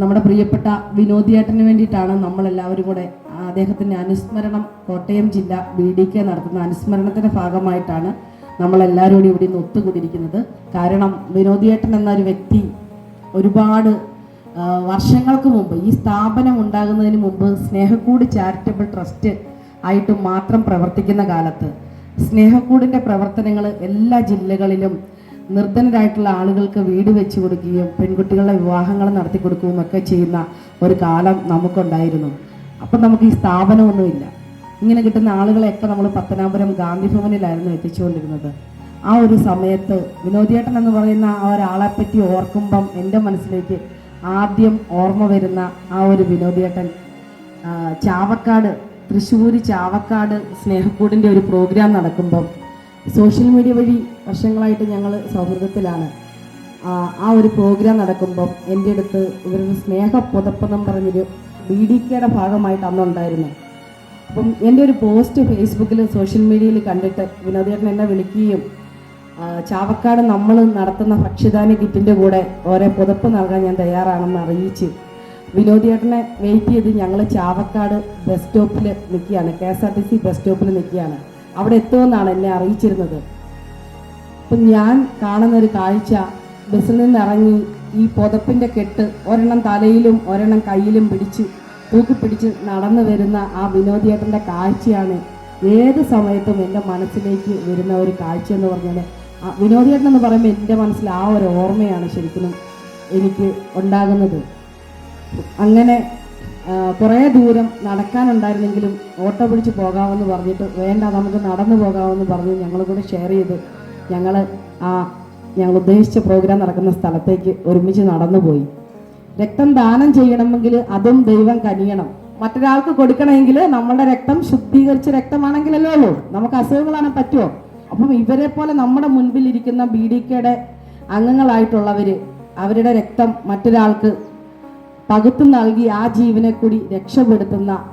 നമ്മുടെ പ്രിയപ്പെട്ട വിനോദിയേട്ടന് വേണ്ടിയിട്ടാണ് നമ്മളെല്ലാവരും കൂടെ അദ്ദേഹത്തിന്റെ അനുസ്മരണം കോട്ടയം ജില്ല ബി ഡി കെ നടത്തുന്ന അനുസ്മരണത്തിന്റെ ഭാഗമായിട്ടാണ് നമ്മളെല്ലാവരും കൂടി ഇവിടെ നിന്ന് ഒത്തുകൂടിയിരിക്കുന്നത്. കാരണം വിനോദിയേട്ടൻ എന്നൊരു വ്യക്തി ഒരുപാട് വർഷങ്ങൾക്ക് മുമ്പ് ഈ സ്ഥാപനം ഉണ്ടാകുന്നതിന് മുമ്പ് സ്നേഹക്കൂട് ചാരിറ്റബിൾ ട്രസ്റ്റ് ആയിട്ട് മാത്രം പ്രവർത്തിക്കുന്ന കാലത്ത് സ്നേഹക്കൂടിന്റെ പ്രവർത്തനങ്ങൾ എല്ലാ ജില്ലകളിലും നിർധനരായിട്ടുള്ള ആളുകൾക്ക് വീട് വെച്ചു കൊടുക്കുകയും പെൺകുട്ടികളുടെ വിവാഹങ്ങൾ നടത്തി കൊടുക്കുകയും ഒക്കെ ചെയ്യുന്ന ഒരു കാലം നമുക്കുണ്ടായിരുന്നു. അപ്പം നമുക്ക് ഈ സ്ഥാപനമൊന്നുമില്ല. ഇങ്ങനെ കിട്ടുന്ന ആളുകളെയൊക്കെ നമ്മൾ പത്തനാപുരം ഗാന്ധി ഭവനിലായിരുന്നു എത്തിച്ചുകൊണ്ടിരുന്നത്. ആ ഒരു സമയത്ത് വിനോദിയേട്ടൻ എന്ന് പറയുന്ന ആ ഒരാളെ പറ്റി ഓർക്കുമ്പം എന്റെ മനസ്സിലേക്ക് ആദ്യം ഓർമ്മ വരുന്ന ആ ഒരു വിനോദിയേട്ടൻ ചാവക്കാട് തൃശ്ശൂർ ചാവക്കാട് സ്നേഹക്കൂടിന്റെ ഒരു പ്രോഗ്രാം നടക്കുമ്പം സോഷ്യൽ മീഡിയ വഴി വർഷങ്ങളായിട്ട് ഞങ്ങൾ സൗഹൃദത്തിലാണ്. ആ, ഒരു പ്രോഗ്രാം നടക്കുമ്പം എന്റെ അടുത്ത് ഇവരുടെ സ്നേഹ പുതപ്പെന്നും പറഞ്ഞൊരു ബി ഡി കെയുടെ ഭാഗമായിട്ട് അന്നുണ്ടായിരുന്നു. അപ്പം എന്റെ ഒരു പോസ്റ്റ് ഫേസ്ബുക്കിൽ സോഷ്യൽ മീഡിയയിൽ കണ്ടിട്ട് വിനോദേട്ടൻ എന്നെ വിളിക്കുകയും ചാവക്കാട് നമ്മൾ നടത്തുന്ന ഭക്ഷ്യധാന്യ കിറ്റിന്റെ കൂടെ ഓരോ പുതപ്പ് നൽകാൻ ഞാൻ തയ്യാറാണെന്ന് അറിയിച്ച് വിനോദേട്ടനെ വെയിറ്റ് ചെയ്ത് ഞങ്ങൾ ചാവക്കാട് ബസ് സ്റ്റോപ്പിൽ നിൽക്കുകയാണ്. K S R T C bus സ്റ്റോപ്പിൽ നിൽക്കുകയാണ്. അവിടെ എത്തുമെന്നാണ് എന്നെ അറിയിച്ചിരുന്നത്. അപ്പം ഞാൻ കാണുന്ന ഒരു കാഴ്ച ബസ്സിൽ നിന്ന് ഇറങ്ങി ഈ പുതപ്പിന്റെ കെട്ട് ഒരെണ്ണം തലയിലും ഒരെണ്ണം കയ്യിലും പിടിച്ച് തൂക്കി പിടിച്ച് നടന്നു വരുന്ന ആ വിനോദിയേട്ടന്റെ കാഴ്ചയാണ് ഏത് സമയത്തും എന്റെ മനസ്സിലേക്ക് വരുന്ന ഒരു കാഴ്ച എന്ന് പറഞ്ഞാൽ ആ വിനോദിയേട്ടൻ എന്ന് പറയുമ്പോൾ എന്റെ മനസ്സിൽ ആ ഒരു ഓർമ്മയാണ് ശരിക്കും എനിക്ക് ഉണ്ടാകുന്നത്. അങ്ങനെ കുറേ ദൂരം നടക്കാനുണ്ടായിരുന്നെങ്കിലും ഓട്ടോ പിടിച്ച് പോകാമെന്ന് പറഞ്ഞിട്ട് വേണ്ട നമുക്ക് നടന്നു പോകാമെന്ന് പറഞ്ഞ് ഞങ്ങൾ കൂടെ ഷെയർ ചെയ്ത് ഞങ്ങൾ ആ ഞങ്ങൾ ഉദ്ദേശിച്ച പ്രോഗ്രാം നടക്കുന്ന സ്ഥലത്തേക്ക് ഒരുമിച്ച് നടന്നു പോയി. രക്തം ദാനം ചെയ്യണമെങ്കിൽ അതും ദൈവം കനിയണം. മറ്റൊരാൾക്ക് കൊടുക്കണമെങ്കിൽ നമ്മുടെ രക്തം ശുദ്ധീകരിച്ച രക്തമാണെങ്കിലല്ലോ ഉള്ളൂ. നമുക്ക് അസുഖങ്ങളാണ് പറ്റുമോ? അപ്പം ഇവരെ പോലെ നമ്മുടെ മുൻപിൽ ഇരിക്കുന്ന ബി ഡി കെയുടെ അംഗങ്ങളായിട്ടുള്ളവര് അവരുടെ രക്തം മറ്റൊരാൾക്ക് പകുത്തു നൽകി ആ ജീവനെ കൂടി രക്ഷപ്പെടുത്തുന്ന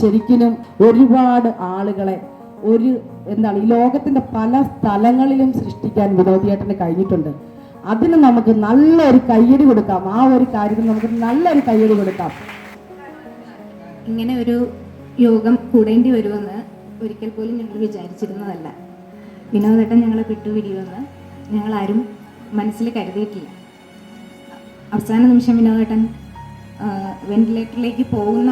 ശരിക്കും ഒരുപാട് ആളുകളെ ഒരു എന്താണ് ഈ ലോകത്തിന്റെ പല സ്ഥലങ്ങളിലും സൃഷ്ടിക്കാൻ വിനോദിയേട്ടന് കഴിഞ്ഞിട്ടുണ്ട്. അതിന് നമുക്ക് നല്ലൊരു കയ്യടി കൊടുക്കാം. ആ ഒരു കാര്യത്തിന് നമുക്ക് നല്ലൊരു കയ്യടി കൊടുക്കാം. ഇങ്ങനെ ഒരു യോഗം കൂടേണ്ടി വരുമെന്ന് ഒരിക്കൽ പോലും ഞങ്ങൾ വിചാരിച്ചിരുന്നതല്ല. വിനോദേട്ടൻ ഞങ്ങളെ വിട്ടുപിടിയുമെന്ന് ഞങ്ങളാരും മനസ്സിൽ കരുതിയിട്ടില്ല. അവസാന നിമിഷം വിനോദേട്ടൻ വെന്റിലേറ്ററിലേക്ക് പോകുന്ന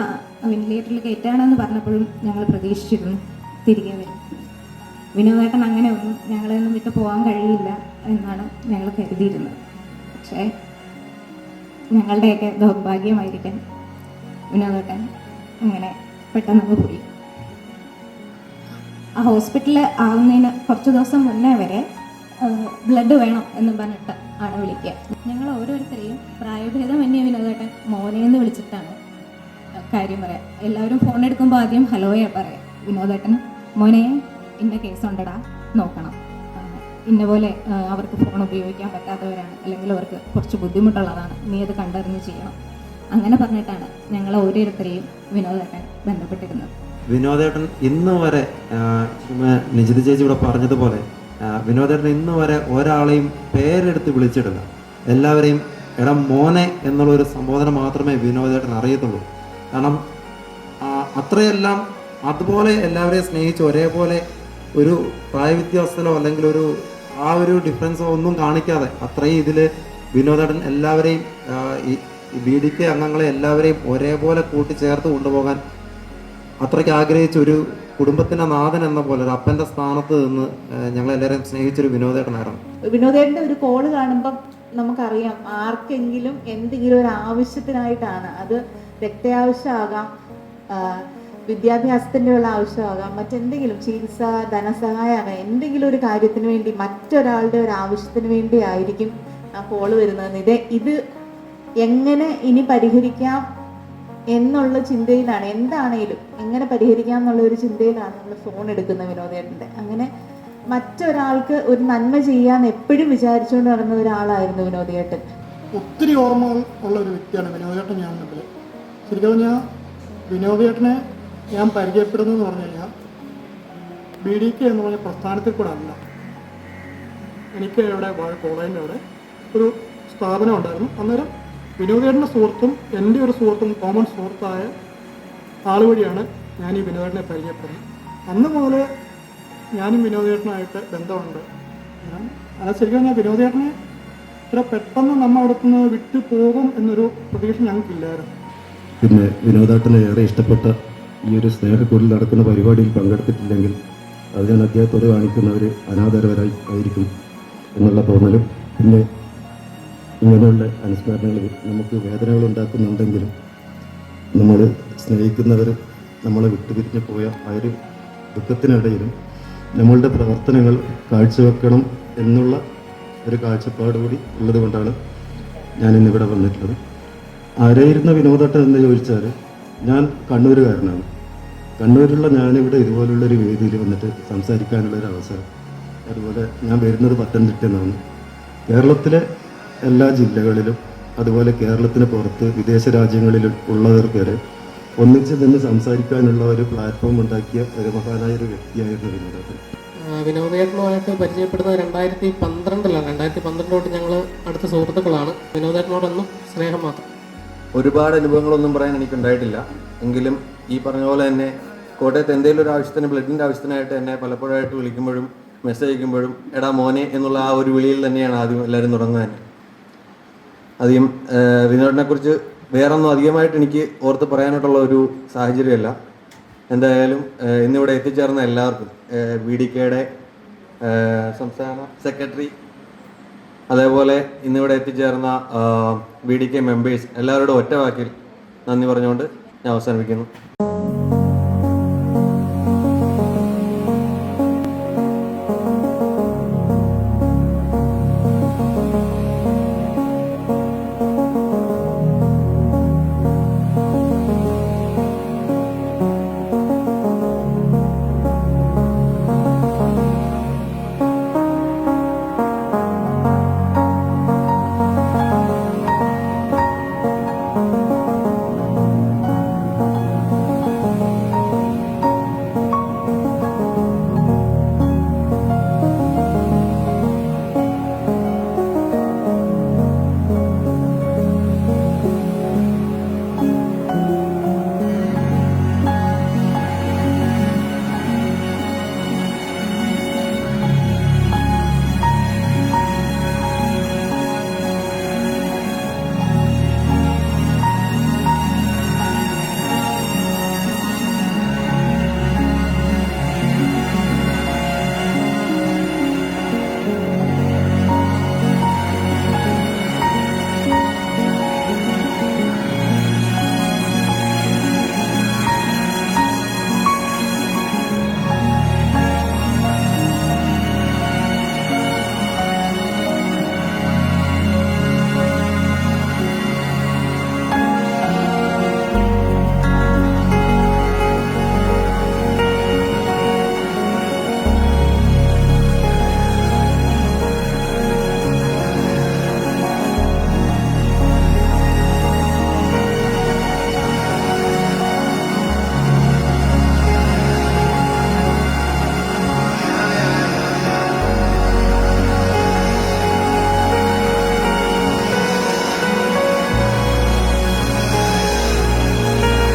വെന്റിലേറ്ററിൽ കയറ്റാണെന്ന് പറഞ്ഞപ്പോഴും ഞങ്ങൾ പ്രതീക്ഷിച്ചിരുന്നു തിരികെ വരും വിനോദേട്ടൻ അങ്ങനെ ഒന്നും ഞങ്ങളെ ഒന്നും വിട്ടു പോകാൻ കഴിയില്ല എന്നാണ് ഞങ്ങൾ കരുതിയിരുന്നത്. പക്ഷേ ഞങ്ങളുടെയൊക്കെ ദൗർഭാഗ്യമായിരിക്കാൻ വിനോദേട്ടൻ അങ്ങനെ പെട്ടെന്ന് പോയി. ആ ഹോസ്പിറ്റലിൽ ആകുന്നതിന് കുറച്ച് ദിവസം മുന്നേ വരെ ബ്ലഡ് വേണം എന്ന് പറഞ്ഞിട്ട് ആണ് വിളിക്കുക. ഞങ്ങൾ ഓരോരുത്തരെയും പ്രായഭേദം എന്നെ വിനോദേട്ടൻ മോനെ എന്ന് വിളിച്ചിട്ടാണ് കാര്യം പറയാം. എല്ലാവരും ഫോൺ എടുക്കുമ്പോൾ ആദ്യം ഹലോയാ പറയാം. വിനോദേട്ടൻ മോനെ ഇന്ന കേസ് ഉണ്ടടാ നോക്കണം. ഇന്ന പോലെ അവർക്ക് ഫോൺ ഉപയോഗിക്കാൻ പറ്റാത്തവരാണ്. അല്ലെങ്കിൽ അവർക്ക് കുറച്ച് ബുദ്ധിമുട്ടുള്ളതാണ്. നീ അത് കണ്ടറിഞ്ഞ് ചെയ്യണം. അങ്ങനെ പറഞ്ഞിട്ടാണ് ഞങ്ങൾ ഓരോരുത്തരെയും വിനോദേട്ടൻ ബന്ധപ്പെട്ടിരുന്നത്. വിനോദേട്ടൻ ഇന്ന് വരെ നിജിത ചേച്ചി ഇവിടെ പറഞ്ഞതുപോലെ വിനോദേട്ടൻ ഇന്ന് വരെ ഒരാളെയും പേരെടുത്ത് വിളിച്ചിട്ടില്ല. എല്ലാവരെയും എടാ മോനെ എന്നുള്ള ഒരു സംബോധന മാത്രമേ വിനോദേട്ടൻ അറിയത്തുള്ളൂ. കാരണം അത്രയെല്ലാം അതുപോലെ എല്ലാവരെയും സ്നേഹിച്ച് ഒരേപോലെ ഒരു പ്രായവ്യത്യാസത്തിലോ അല്ലെങ്കിൽ ഒരു ആ ഒരു ഡിഫറൻസോ ഒന്നും കാണിക്കാതെ അത്രയും ഇതിൽ വിനോദേട്ടൻ എല്ലാവരെയും ബി ഡി കെ അംഗങ്ങളെ എല്ലാവരെയും ഒരേപോലെ കൂട്ടിച്ചേർത്ത് കൊണ്ടുപോകാൻ അത്രയ്ക്ക് ആഗ്രഹിച്ച ഒരു കുടുംബത്തിന്റെ നാഥൻ എന്ന പോലെ ഒരു അപ്പന്റെ സ്ഥാനത്ത് നിന്ന് ഏഹ്, ഞങ്ങളെല്ലാവരെയും സ്നേഹിച്ചൊരു വിനോദേട്ടനായിരുന്നു. വിനോദേട്ടന്റെ ഒരു കോൾ കാണുമ്പം നമുക്കറിയാം ആർക്കെങ്കിലും എന്തെങ്കിലും ഒരു ആവശ്യത്തിനായിട്ടാണ്. അത് രക്തയാവശ്യമാകാം ആ, വിദ്യാഭ്യാസത്തിന്റെ ഉള്ള ആവശ്യമാകാം മറ്റെന്തെങ്കിലും ചികിത്സ ധനസഹായമാകാം എന്തെങ്കിലും ഒരു കാര്യത്തിന് വേണ്ടി മറ്റൊരാളുടെ ഒരു ആവശ്യത്തിന് വേണ്ടി ആയിരിക്കും ആ കോൾ വരുന്നത്. ഇത് ഇത് എങ്ങനെ ഇനി പരിഹരിക്കാം എന്നുള്ള ചിന്തയിലാണ് എന്താണേലും എങ്ങനെ പരിഹരിക്കാം എന്നുള്ള ഒരു ചിന്തയിലാണ് നമ്മൾ ഫോൺ എടുക്കുന്ന വിനോദേട്ടന്റെ. അങ്ങനെ മറ്റൊരാൾക്ക് ഒരു നന്മ ചെയ്യാൻ എപ്പോഴും വിചാരിച്ചുകൊണ്ട് നടന്ന ഒരാളായിരുന്നു വിനോദേട്ടൻ. ഒത്തിരി ഓർമ്മകൾ ഉള്ള ഒരു വ്യക്തിയാണ് വിനോദേട്ടൻ ഞാൻ ശരിക്കും പറഞ്ഞാൽ വിനോദേട്ടനെ ഞാൻ പരിചയപ്പെടുന്നതെന്ന് പറഞ്ഞു കഴിഞ്ഞാൽ ബി ഡി കെ എന്ന് പറഞ്ഞ പ്രസ്ഥാനത്തിൽ കൂടെ അല്ല. എനിക്ക് ഇവിടെ കോളേജിന്റെ അവിടെ ഒരു സ്ഥാപനം ഉണ്ടായിരുന്നു. അന്നേരം വിനോദേട്ടന്റെ സുഹൃത്തും എന്റെ ഒരു സുഹൃത്തും കോമൺ സുഹൃത്തായ ആൾ വഴിയാണ് ഞാൻ ഈ വിനോദേട്ടനെ പരിചയപ്പെടുന്നത്. അന്ന് മുതൽ ഞാനും വിനോദേട്ടനായിട്ട് ബന്ധമുണ്ട്. അത് ശരിക്കും ഞാൻ വിനോദേട്ടനെ ഇത്ര പെട്ടെന്ന് നമ്മൾ അവിടെ നിന്ന് വിട്ടു പോകും എന്നൊരു പ്രതീക്ഷ ഞങ്ങൾക്കില്ലായിരുന്നു. പിന്നെ വിനോദേട്ടനെ ഏറെ ഇഷ്ടപ്പെട്ട ഈ ഒരു സ്നേഹക്കൂടിൽ നടക്കുന്ന പരിപാടിയിൽ പങ്കെടുത്തിട്ടില്ലെങ്കിൽ അത് ഞാൻ അദ്ദേഹത്തോട് കാണിക്കുന്നവർ അനാദരവരായി ആയിരിക്കും എന്നുള്ള തോന്നലും. പിന്നെ ഇങ്ങനെയുള്ള അനുസ്മരണങ്ങൾ നമുക്ക് വേദനകൾ ഉണ്ടാക്കുന്നുണ്ടെങ്കിലും നമ്മൾ സ്നേഹിക്കുന്നവർ നമ്മളെ വിട്ടുപിരിഞ്ഞു പോയ ആ ഒരു ദുഃഖത്തിനിടയിലും നമ്മളുടെ പ്രവർത്തനങ്ങൾ കാഴ്ചവെക്കണം എന്നുള്ള ഒരു കാഴ്ചപ്പാട് കൂടി ഉള്ളത് കൊണ്ടാണ് ഞാൻ ഇന്നിവിടെ വന്നിട്ടുള്ളത്. ആരായിരുന്ന വിനോദട്ടൻ എന്ന് ചോദിച്ചാൽ ഞാൻ കണ്ണൂരുകാരനാണ്. കണ്ണൂരിലുള്ള ഞാനിവിടെ ഇതുപോലുള്ള ഒരു വേദിയിൽ വന്നിട്ട് സംസാരിക്കാനുള്ള ഒരു അവസരം. അതുപോലെ ഞാൻ വരുന്നത് പത്തനംതിട്ടയിൽ നിന്നാണ്. കേരളത്തിലെ എല്ലാ ജില്ലകളിലും അതുപോലെ കേരളത്തിന് പുറത്ത് വിദേശ രാജ്യങ്ങളിൽ ഉള്ളവർക്ക് വരെ ഒന്നിച്ച് നിന്ന് സംസാരിക്കാനുള്ള ഒരു പ്ലാറ്റ്ഫോം ഉണ്ടാക്കിയ ഒരു മഹാനായ ഒരു വ്യക്തിയായിരുന്നു വിനോദത്തിൽ വിനോദേട്ടനുമായിട്ട് പരിചയപ്പെടുന്നത് രണ്ടായിരത്തി പന്ത്രണ്ടിലാണ്. രണ്ടായിരത്തി പന്ത്രണ്ട് തൊട്ട് ഞങ്ങൾ അടുത്ത സുഹൃത്തുക്കളാണ്. വിനോദേട്ടനോടൊന്നും സ്നേഹം മാത്രം. ഒരുപാട് അനുഭവങ്ങളൊന്നും പറയാൻ എനിക്ക് ഉണ്ടായിട്ടില്ല എങ്കിലും ഈ പറഞ്ഞ പോലെ തന്നെ കോട്ടയത്ത് എന്തെങ്കിലും ഒരു ആവശ്യത്തിന് ബ്ലഡിന്റെ ആവശ്യത്തിനായിട്ട് എന്നെ പലപ്പോഴായിട്ട് വിളിക്കുമ്പോഴും മെസ്സേജ് അയക്കുമ്പോഴും എടാ മോനെ എന്നുള്ള ആ ഒരു വിളിയിൽ തന്നെയാണ് ആദ്യം എല്ലാവരും തുടങ്ങുക തന്നെ. അധികം വിനോദിനെ കുറിച്ച് വേറൊന്നും അധികമായിട്ട് എനിക്ക് ഓർത്ത് പറയാനായിട്ടുള്ള ഒരു സാഹചര്യമല്ല. എന്തായാലും ഇന്നിവിടെ എത്തിച്ചേർന്ന എല്ലാവർക്കും ബി ഡി കെയുടെ സംസ്ഥാന സെക്രട്ടറി അതേപോലെ ഇന്നിവിടെ എത്തിച്ചേർന്ന ബി ഡി കെ മെമ്പേഴ്സ് എല്ലാവരോടും ഒറ്റ വാക്കിൽ നന്ദി പറഞ്ഞുകൊണ്ട് ഞാൻ അവസാനിപ്പിക്കുന്നു.